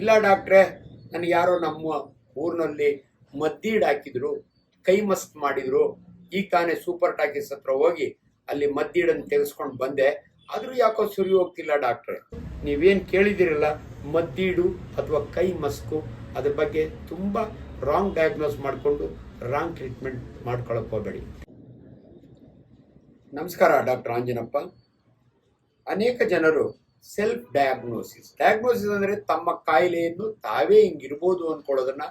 ಇಲ್ಲ ಡಾಕ್ಟ್ರೆ, ನನಗೆ ಯಾರೋ ನಮ್ಮ ಊರಿನಲ್ಲಿ ಮದ್ದೀಡ್ ಹಾಕಿದ್ರು, ಕೈ ಮಸ್ತ್ ಮಾಡಿದ್ರು, ಈ ತಾನೇ ಸೂಪರ್ ಟಾಕೀಸ್ ಹತ್ರ ಹೋಗಿ ಅಲ್ಲಿ ಮದ್ದೀಡನ್ನು ತೆಗೆಸ್ಕೊಂಡು ಬಂದೆ. ಆದರೂ ಯಾಕೋ ಸುರಿ ಹೋಗ್ತಿಲ್ಲ ಡಾಕ್ಟ್ರೆ. ನೀವೇನು ಕೇಳಿದಿರಲ್ಲ, ಮದ್ದೀಡು ಅಥವಾ ಕೈ ಮಸ್ಕು, ಅದ್ರ ಬಗ್ಗೆ ತುಂಬ ರಾಂಗ್ ಡಯಾಗ್ನೋಸ್ ಮಾಡಿಕೊಂಡು ರಾಂಗ್ ಟ್ರೀಟ್ಮೆಂಟ್ ಮಾಡ್ಕೊಳಕ್ ಹೋಗಬೇಡಿ. ನಮಸ್ಕಾರ ಡಾಕ್ಟರ್ ಆಂಜನಪ್ಪ. ಅನೇಕ ಜನರು ಸೆಲ್ಫ್ ಡಯಾಗ್ನೋಸಿಸ್ ಡಯಾಗ್ನೋಸಿಸ್ ಅಂದರೆ ತಮ್ಮ ಕಾಯಿಲೆಯನ್ನು ತಾವೇ ಹಿಂಗಿರ್ಬೋದು ಅಂದ್ಕೊಳ್ಳೋದನ್ನ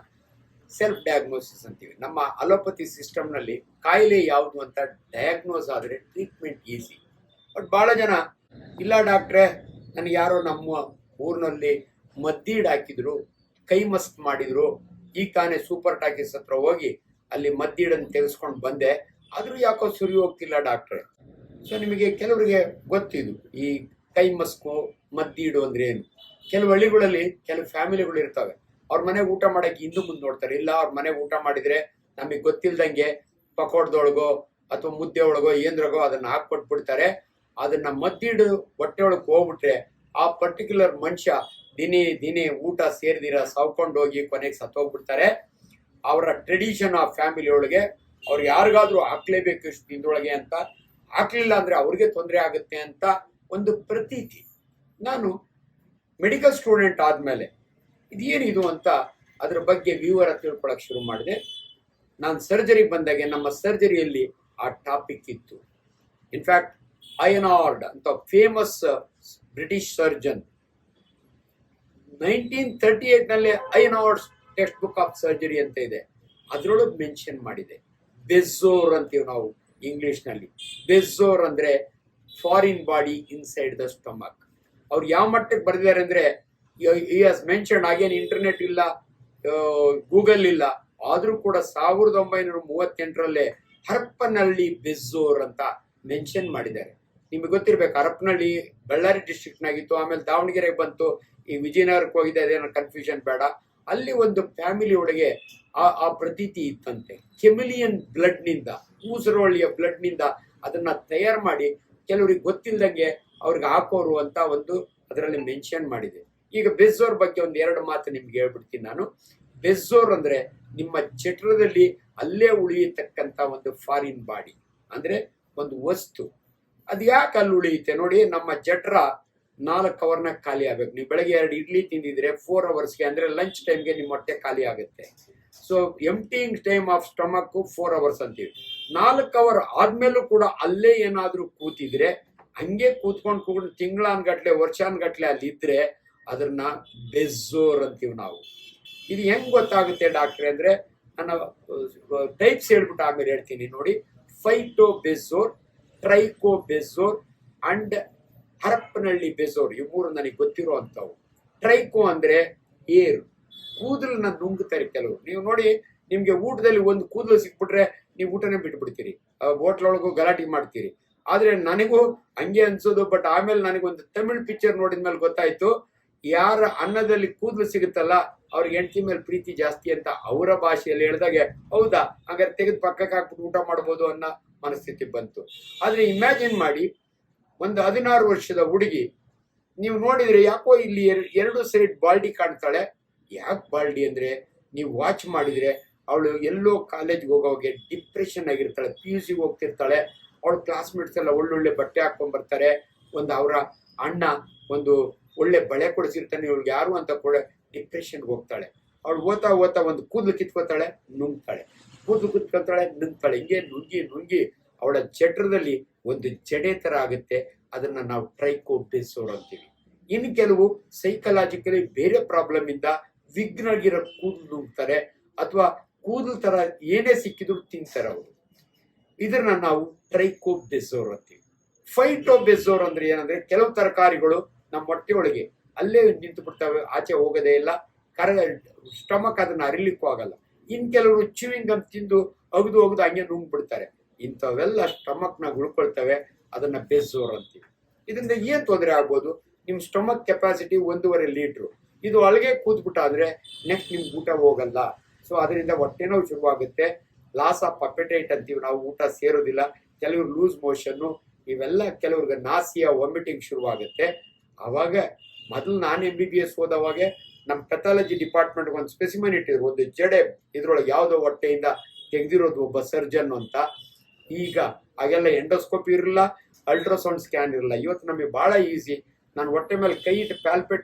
ಸೆಲ್ಫ್ ಡಯಾಗ್ನೋಸಿಸ್ ಅಂತೀವಿ. ನಮ್ಮ ಅಲೋಪತಿ ಸಿಸ್ಟಮ್ನಲ್ಲಿ ಕಾಯಿಲೆ ಯಾವುದು ಅಂತ ಡಯಾಗ್ನೋಸ್ ಆದರೆ ಟ್ರೀಟ್ಮೆಂಟ್ ಈಸಿ ಬಟ್ ಭಾಳ ಜನ, ಇಲ್ಲ ಡಾಕ್ಟ್ರೆ ನನಗೆ ಯಾರೋ ನಮ್ಮ ಊರಿನಲ್ಲಿ ಮದ್ದೀಡ್ ಹಾಕಿದ್ರು ಕೈ ಮಸ್ತ್ ಮಾಡಿದ್ರು ಈಗ ತಾನೇ ಸೂಪರ್ ಟಾಕೀಸ್ ಹತ್ರ ಹೋಗಿ ಅಲ್ಲಿ ಮದ್ದೀಡನ್ನು ತೆಗೆಸ್ಕೊಂಡು ಬಂದೆ, ಆದರೂ ಯಾಕೋ ಸುರಿ ಹೋಗ್ತಿಲ್ಲ ಡಾಕ್ಟ್ರೆ ಸೊ ನಿಮಗೆ ಕೆಲವರಿಗೆ ಗೊತ್ತಿದು, ಈ ಕೈ ಮಸ್ಕು ಮದ್ದೀಡು ಅಂದ್ರೆ ಏನು? ಕೆಲವು ಹಳ್ಳಿಗಳಲ್ಲಿ ಕೆಲವು ಫ್ಯಾಮಿಲಿಗಳು ಇರ್ತವೆ. ಅವ್ರ ಮನೆಗೆ ಊಟ ಮಾಡಕ್ಕೆ ಹಿಂದೆ ಮುಂದೆ ನೋಡ್ತಾರೆ. ಇಲ್ಲ, ಅವ್ರ ಮನೆಗೆ ಊಟ ಮಾಡಿದ್ರೆ ನಮಗೆ ಗೊತ್ತಿಲ್ದಂಗೆ ಪಕೋಡದೊಳಗೋ ಅಥವಾ ಮುದ್ದೆ ಒಳಗೋ ಏನ್ರಾಗೋ ಅದನ್ನ ಹಾಕ್ಕೊಟ್ಬಿಡ್ತಾರೆ. ಅದನ್ನ ಮದ್ದಿಡು ಹೊಟ್ಟೆ ಒಳಗೆ ಹೋಗ್ಬಿಟ್ರೆ ಆ ಪರ್ಟಿಕ್ಯುಲರ್ ಮನುಷ್ಯ ದಿನೇ ದಿನೇ ಊಟ ಸೇರ್ದಿರ ಸಾವ್ಕೊಂಡು ಹೋಗಿ ಕೊನೆಗೆ ಸತ್ತೋಗ್ಬಿಡ್ತಾರೆ. ಅವರ ಟ್ರೆಡಿಷನ್ ಆ ಫ್ಯಾಮಿಲಿ ಒಳಗೆ ಅವ್ರು ಯಾರಿಗಾದ್ರೂ ಹಾಕ್ಲೇಬೇಕು ಇಷ್ಟು ದಿನದೊಳಗೆ ಅಂತ. ಹಾಕ್ಲಿಲ್ಲ ಅಂದ್ರೆ ಅವ್ರಿಗೆ ತೊಂದರೆ ಆಗುತ್ತೆ ಅಂತ ಒಂದು ಪ್ರತೀತಿ. ನಾನು ಮೆಡಿಕಲ್ ಸ್ಟೂಡೆಂಟ್ ಆದಮೇಲೆ ಇದೇನಿದು ಅಂತ ಅದ್ರ ಬಗ್ಗೆ ವಿವರ ತಿಳ್ಕೊಳಕ್ ಶುರು ಮಾಡಿದೆ. ನಾನು ಸರ್ಜರಿ ಬಂದಾಗ ನಮ್ಮ ಸರ್ಜರಿಯಲ್ಲಿ ಆ ಟಾಪಿಕ್ ಇತ್ತು. ಇನ್ಫ್ಯಾಕ್ಟ್ ಅಯನಾರ್ಡ್ ಅಂತ famous British surgeon nineteen thirty ಏಟ್ನಲ್ಲಿ ಅಯನಾರ್ಡ್ ಟೆಕ್ಸ್ಟ್ ಬುಕ್ ಆಫ್ ಸರ್ಜರಿ ಅಂತ ಇದೆ. ಅದ್ರೊಳಗೆ ಮೆನ್ಷನ್ ಮಾಡಿದೆ. ಬೆಝೋರ್ ಅಂತೀವಿ ನಾವು ಇಂಗ್ಲಿಷ್ನಲ್ಲಿ. ಬೆಝೋರ್ ಅಂದ್ರೆ foreign body inside the stomach ಅವ್ರು ಯಾವ ಮಟ್ಟಕ್ಕೆ ಬರೆದಿದ್ದಾರೆ ಅಂದ್ರೆ ಮೆನ್ಷನ್ ಆಗೇನು ಇಂಟರ್ನೆಟ್ ಇಲ್ಲ ಗೂಗಲ್ ಇಲ್ಲ. ಆದ್ರೂ ಕೂಡ ಸಾವಿರದ ಒಂಬೈನೂರ ಮೂವತ್ತೆಂಟರಲ್ಲೇ ಹರಪ್ಪನಹಳ್ಳಿ ಬಿಜೋರ್ ಅಂತ ಮೆನ್ಷನ್ ಮಾಡಿದ್ದಾರೆ. ನಿಮಗೆ ಗೊತ್ತಿರ್ಬೇಕು ಹರಪ್ಪನಹಳ್ಳಿ ಬಳ್ಳಾರಿ ಡಿಸ್ಟ್ರಿಕ್ಟ್ ನಾಗಿತ್ತು, ಆಮೇಲೆ ದಾವಣಗೆರೆಗೆ ಬಂತು, ಈ ವಿಜಯನಗರಕ್ಕೆ ಹೋಗಿದೆ ಅದೇನೋ ಕನ್ಫ್ಯೂಷನ್ ಬೇಡ. ಅಲ್ಲಿ ಒಂದು ಫ್ಯಾಮಿಲಿ ಒಳಗೆ ಆ ಆ ಪ್ರತೀತಿ ಇತ್ತಂತೆ. ಕೆಮಿಲಿಯನ್ ಬ್ಲಡ್ನಿಂದ ಊಸರವಳ್ಳಿಯ ಬ್ಲಡ್ನಿಂದ ಅದನ್ನ ತಯಾರು ಮಾಡಿ ಕೆಲವರಿಗೆ ಗೊತ್ತಿಲ್ದಂಗೆ ಅವ್ರಿಗೆ ಹಾಕೋರು ಅಂತ ಒಂದು ಅದರಲ್ಲಿ ಮೆನ್ಷನ್ ಮಾಡಿದೆ. ಈಗ ಬೆಝೋರ್ ಬಗ್ಗೆ ಒಂದು ಎರಡು ಮಾತು ನಿಮ್ಗೆ ಹೇಳ್ಬಿಡ್ತೀನಿ ನಾನು. ಬೆಝೋರ್ ಅಂದ್ರೆ ನಿಮ್ಮ ಚಟ್ರದಲ್ಲಿ ಅಲ್ಲೇ ಉಳಿಯತಕ್ಕಂತ ಒಂದು ಫಾರಿನ್ ಬಾಡಿ ಅಂದ್ರೆ ಒಂದು ವಸ್ತು. ಅದು ಯಾಕೆ ಅಲ್ಲಿ ಉಳಿಯುತ್ತೆ ನೋಡಿ, ನಮ್ಮ ಜಠರ ನಾಲ್ಕು ಅವರ್ನ ಖಾಲಿ ಆಗ್ಬೇಕು. ನೀವು ಬೆಳಗ್ಗೆ ಎರಡು ಇಡ್ಲಿ ತಿಂದಿದ್ರೆ ಫೋರ್ ಅವರ್ಸ್ಗೆ ಅಂದ್ರೆ ಲಂಚ್ ಟೈಮ್ಗೆ ನಿಮ್ಮ ಹೊಟ್ಟೆ ಖಾಲಿ ಆಗುತ್ತೆ. So emptying time of stomach four hours ಅಂತೀವಿ. ನಾಲ್ಕು ಅವರ್ ಆದ್ಮೇಲೂ ಕೂಡ ಅಲ್ಲೇ ಏನಾದ್ರೂ ಕೂತಿದ್ರೆ, ಹಂಗೆ ಕೂತ್ಕೊಂಡು ಕೂತ್ಕೊಂಡು ತಿಂಗಳಾನ್ಗಟ್ಲೆ ವರ್ಷಾನ್ಗಟ್ಲೆ ಅಲ್ಲಿ ಇದ್ರೆ ಅದನ್ನ ಬೆಝೋರ್ ಅಂತೀವಿ ನಾವು. ಇದು ಹೆಂಗ್ ಗೊತ್ತಾಗುತ್ತೆ ಡಾಕ್ಟ್ರೆ ಅಂದ್ರೆ, ನನ್ನ ಟೈಪ್ಸ್ ಹೇಳ್ಬಿಟ್ಟು ಆಮೇಲೆ ಹೇಳ್ತೀನಿ ನೋಡಿ. Phyto bezoar tricho bezoar and Harappanahalli bezoar ಈ ಮೂರು ನನಗೆ ಗೊತ್ತಿರೋ ಟ್ರೈಕೋ ಅಂದ್ರೆ ಏರ್. ಕೂದಲನ್ನ ನುಂಗ್ತಾರೆ ಕೆಲವರು. ನೀವು ನೋಡಿ, ನಿಮ್ಗೆ ಊಟದಲ್ಲಿ ಒಂದು ಕೂದಲು ಸಿಕ್ಬಿಟ್ರೆ ನೀವು ಊಟನೇ ಬಿಟ್ಬಿಡ್ತೀರಿ. ಹೋಟ್ಲೊಳಗೂ ಗಲಾಟೆ ಮಾಡ್ತೀರಿ. ಆದ್ರೆ ನನಗೂ ಹಂಗೆ ಅನ್ಸೋದು, ಬಟ್ ಆಮೇಲೆ ನನಗೊಂದು ತಮಿಳ್ ಪಿಕ್ಚರ್ ನೋಡಿದ ಮೇಲೆ ಗೊತ್ತಾಯ್ತು. ಯಾರ ಅನ್ನದಲ್ಲಿ ಕೂದಲು ಸಿಗುತ್ತಲ್ಲ, ಅವ್ರಿಗೆ ಹೆಂಡತಿ ಮೇಲೆ ಪ್ರೀತಿ ಜಾಸ್ತಿ ಅಂತ ಅವರ ಭಾಷೆಯಲ್ಲಿ ಹೇಳಿದಾಗೆ, ಹೌದಾ? ಹಾಗಾದ್ರೆ ತೆಗೆದು ಪಕ್ಕಕ್ಕೆ ಹಾಕ್ಬಿಟ್ಟು ಊಟ ಮಾಡ್ಬೋದು ಅನ್ನೋ ಮನಸ್ಥಿತಿ ಬಂತು. ಆದ್ರೆ ಇಮ್ಯಾಜಿನ್ ಮಾಡಿ, ಒಂದು ಹದಿನಾರು ವರ್ಷದ ಹುಡುಗಿ, ನೀವು ನೋಡಿದ್ರೆ ಯಾಕೋ ಇಲ್ಲಿ ಎರ್- ಎರಡು ಸೈಡ್ ಬಾಲ್ಡಿ ಕಾಣ್ತಾಳೆ. ಯಾಕೆ ಬಾಲ್ಡಿ ಅಂದ್ರೆ, ನೀವು ವಾಚ್ ಮಾಡಿದ್ರೆ ಅವಳು ಎಲ್ಲೋ ಕಾಲೇಜ್ಗೆ ಹೋಗೋಗೆ ಡಿಪ್ರೆಷನ್ ಆಗಿರ್ತಾಳೆ ಪಿ ಯು ಸಿಗೆ ಹೋಗ್ತಿರ್ತಾಳೆ. ಅವಳ ಕ್ಲಾಸ್ಮೇಟ್ಸ್ ಎಲ್ಲ ಒಳ್ಳೊಳ್ಳೆ ಬಟ್ಟೆ ಹಾಕೊಂಡು ಬರ್ತಾರೆ. ಒಂದು ಅವರ ಅಣ್ಣ ಒಂದು ಒಳ್ಳೆ ಬಳೆ ಕೊಡಿಸಿರ್ತಾನೆ, ಇವಳಿಗೆ ಯಾರು ಅಂತ ಕೂಡ ಡಿಪ್ರೆಷನ್ಗೆ ಹೋಗ್ತಾಳೆ. ಅವಳು ಓದ್ತಾ ಓದ್ತಾ ಒಂದು ಕೂದಲು ಕಿತ್ಕೋತಾಳೆ, ನುಂಗ್ತಾಳೆ. ಕೂದಲು ಕಿತ್ಕೊತಾಳೆ, ನುಂಗ್ತಾಳೆ. ಹಿಂಗೆ ನುಂಗಿ ನುಂಗಿ ಅವಳ ಜಠರದಲ್ಲಿ ಒಂದು ಜಡೆ ಥರ ಆಗುತ್ತೆ. ಅದನ್ನು ನಾವು ಟ್ರೈಕೋಟಿಸೋರ್ ಅಂತೀವಿ. ಇನ್ನು ಕೆಲವು ಸೈಕಲಾಜಿಕಲಿ ಬೇರೆ ಪ್ರಾಬ್ಲಮ್ ಇಂದ ವಿಘ್ನಗಿರೋ ಕೂದಲು ನುಂಗ್ತಾರೆ. ಅಥವಾ ಕೂದಲು ತರ ಏನೇ ಸಿಕ್ಕಿದ್ರು ತಿಂತಾರೆ ಅವರು. ಇದನ್ನ ನಾವು ಟ್ರೈಕೋಬೆಸೋರ್ ಅಂತೀವಿ. ಫೈಟೋಬೆಸೋರ್ ಅಂದ್ರೆ ಏನಂದ್ರೆ ಕೆಲವು ತರಕಾರಿಗಳು ನಮ್ಮ ಹೊಟ್ಟೆಯೊಳಗೆ ಅಲ್ಲೇ ನಿಂತು ಬಿಡ್ತವೆ, ಆಚೆ ಹೋಗೋದೇ ಇಲ್ಲ. ಕರ, ಸ್ಟಮಕ್ ಅದನ್ನ ಅರಿಲಿಕ್ಕೂ ಆಗಲ್ಲ. ಇನ್ ಕೆಲವರು ಚಿವಿಂಗ್ ಗಮ್ ತಿಂದು ಅಗದು ಅಗದು ಹಂಗೆ ನುಂಗ್ ಬಿಡ್ತಾರೆ ಇಂಥವೆಲ್ಲ ಸ್ಟಮಕ್ನ ಉಳ್ಕೊಳ್ತವೆ ಅದನ್ನ ಬೆಸೋರ್ ಅಂತೀವಿ. ಇದರಿಂದ ಏನ್ ತೊಂದರೆ ಆಗ್ಬೋದು? ನಿಮ್ಮ ಸ್ಟಮಕ್ ಕೆಪಾಸಿಟಿ ಒಂದೂವರೆ ಲೀಟ್ರು. ಇದು ಒಳಗೆ ಕೂತ್ಬಿಟ್ಟ ಅಂದ್ರೆ ನೆಕ್ಸ್ಟ್ ನಿಮ್ಗೆ ಊಟ ಹೋಗಲ್ಲ. ಸೊ ಅದರಿಂದ ಹೊಟ್ಟೆ ನೋವು ಶುರುವಾಗುತ್ತೆ. ಲಾಸ್ ಆಫ್ ಅಪೆಟೈಟ್ ಅಂತೀವಿ ನಾವು, ಊಟ ಸೇರೋದಿಲ್ಲ. ಕೆಲವರು ಲೂಸ್ ಮೋಷನ್ನು ಇವೆಲ್ಲ ಕೆಲವ್ರಿಗೆ ನಾಸಿಯ ವಾಮಿಟಿಂಗ್ ಶುರುವಾಗುತ್ತೆ. ಅವಾಗ ಮೊದಲು ನಾನು ಎಂ ಬಿ ಬಿ ಎಸ್ ಹೋದವಾಗ ನಮ್ಮ ಪೆಥಾಲಜಿ ಡಿಪಾರ್ಟ್ಮೆಂಟ್ ಒಂದು ಸ್ಪೆಸಿಮನ್ ಇಟ್ಟಿದ್ರು. ಒಂದು ಜಡೆ ಇದ್ರೊಳಗೆ ಯಾವುದೋ ಹೊಟ್ಟೆಯಿಂದ ತೆಗೆದಿರೋದು ಒಬ್ಬ ಸರ್ಜನ್ ಅಂತ. ಈಗ ಆಗೆಲ್ಲ ಎಂಡೋಸ್ಕೋಪಿ ಇರಲಿಲ್ಲ ಅಲ್ಟ್ರಾಸೌಂಡ್ ಸ್ಕ್ಯಾನ್ ಇರಲಿಲ್ಲ. ಇವತ್ತು ನಮಗೆ ಬಹಳ ಈಸಿ ನಾನು ಹೊಟ್ಟೆ ಮೇಲೆ ಕೈ ಇಟ್ಟು ಪ್ಯಾಲ್ಪೇಟ್